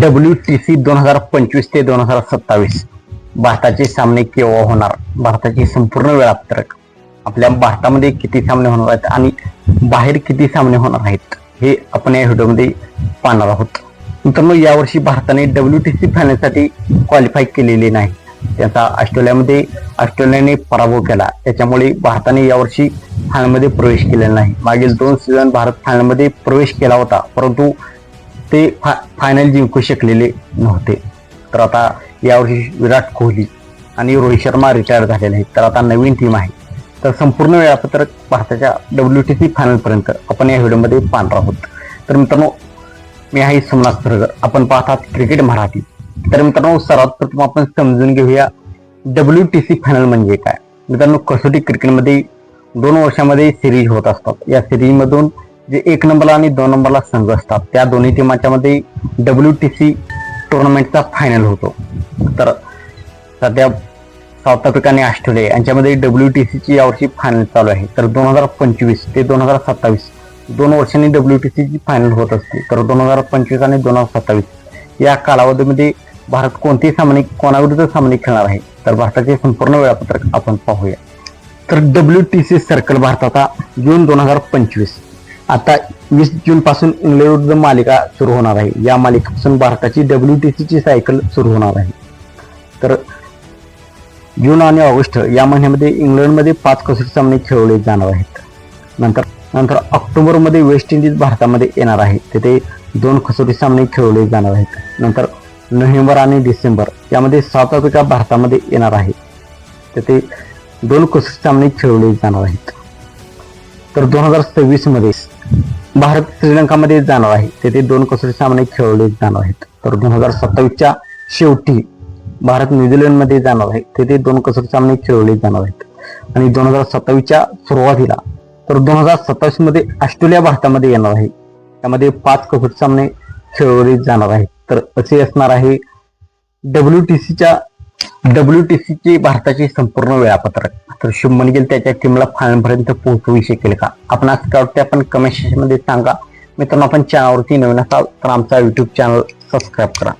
W T C दोन हजार पंचवीस ते दोन हजार सत्तावीस. भारताचे सामने केव्हा होणार? भारताची संपूर्ण वेळापत्रक आपल्या भारतामध्ये किती सामने होणार आहेत आणि बाहेर किती सामने होणार आहेत हे आपण या व्हिडिओमध्ये पाहणार आहोत. मित्रांनो यावर्षी भारताने डब्ल्यू टी सी फायनलसाठी क्वालिफाय केलेले नाही. त्याचा ऑस्ट्रेलियामध्ये ऑस्ट्रेलियाने पराभव केला. त्याच्यामुळे भारताने यावर्षी फायनलमध्ये प्रवेश केलेला नाही. मागील दोन सीझन भारत फायनलमध्ये प्रवेश केला होता. परंतु ते फा फायनल जिंकू शकलेले नव्हते. तर आता यावर्षी विराट कोहली आणि रोहित शर्मा रिटायर झालेले आहेत. तर आता नवीन टीम आहे. तर संपूर्ण वेळापत्रक भारताच्या डब्ल्यू टी सी फायनलपर्यंत आपण या व्हिडिओमध्ये पाहणार आहोत. तर मित्रांनो मी आहे सोमनाथ सरगर आपण पाहतात क्रिकेट मराठी. तर मित्रांनो सर्वात प्रथम आपण समजून घेऊया डब्ल्यू टी सी फायनल म्हणजे काय? मित्रांनो कसोटी क्रिकेटमध्ये दोन वर्षामध्ये सिरीज होत असतात. या सिरीजमधून जे एक नंबरला आणि दोन नंबरला संघ असतात त्या दोन्ही टीमाच्या मध्ये डब्ल्यू टी सी टुर्नामेंटचा फायनल होतो. तर सध्या साऊथ आफ्रिका आणि ऑस्ट्रेलिया यांच्यामध्ये डब्ल्यू टी सीची यावर्षी फायनल चालू आहे. तर दोन हजार पंचवीस ते दोन हजार सत्तावीस दोन वर्षांनी डब्ल्यू टी सीची फायनल होत असते. तर दोन हजार पंचवीस आणि दोन हजार सत्तावीस या कालावधीमध्ये भारत कोणते सामने कोणाविरुद्ध सामने खेळणार आहे? तर भारताचे संपूर्ण वेळापत्रक आपण पाहूया. तर डब्ल्यू टी सी सर्कल भारताचा जून दोन हजार पंचवीस. आता वीस जून पासून इंग्लंड मालिका सुरू होणार आहे. या मालिकेपासून भारताची डब्ल्यू टी सीची सायकल सुरू होणार आहे. तर जून आणि ऑगस्ट या महिन्यामध्ये इंग्लंडमध्ये पाच कसोटी सामने खेळवले जाणार आहेत. नंतर नंतर ऑक्टोबरमध्ये वेस्ट इंडिज भारतामध्ये येणार आहे. तेथे दोन कसोटी सामने खेळवले जाणार आहेत. नंतर नोव्हेंबर आणि डिसेंबर यामध्ये साऊथ आफ्रिका भारतामध्ये येणार आहे. तेथे दोन कसोटी सामने खेळवले जाणार आहेत. तर दोन हजार सव्वीसमध्ये भारत श्रीलंकामध्ये जाणार आहे. तेथे दोन कसोटी सामने खेळवले जाणार आहेत. तर दोन हजार सत्तावीसच्या शेवटी भारत न्यूझीलंडमध्ये जाणार आहे. तेथे दोन कसोटी सामने खेळवले जाणार आहेत. आणि दोन हजार सत्तावीसच्या सुरुवातीला तर दोन हजार सत्तावीसमध्ये ऑस्ट्रेलिया भारतामध्ये येणार आहे. त्यामध्ये पाच कसोटी सामने खेळवले जाणार आहेत. तर असे असणार आहे. डब्ल्यू टी सीच्या डब्ल्यू टी सीची भारताची संपूर्ण वेळापत्रक. तर शुभमन गिल त्याच्या टीमला फायनलपर्यंत पोहोचवू शकेल का? आपण आज काय वाटतं आपण कमेंट सेक्शनमध्ये सांगा. मित्रांनो आपण चॅनलवरती नवीन असाल तर आमचा युट्यूब चॅनल सबस्क्राईब करा.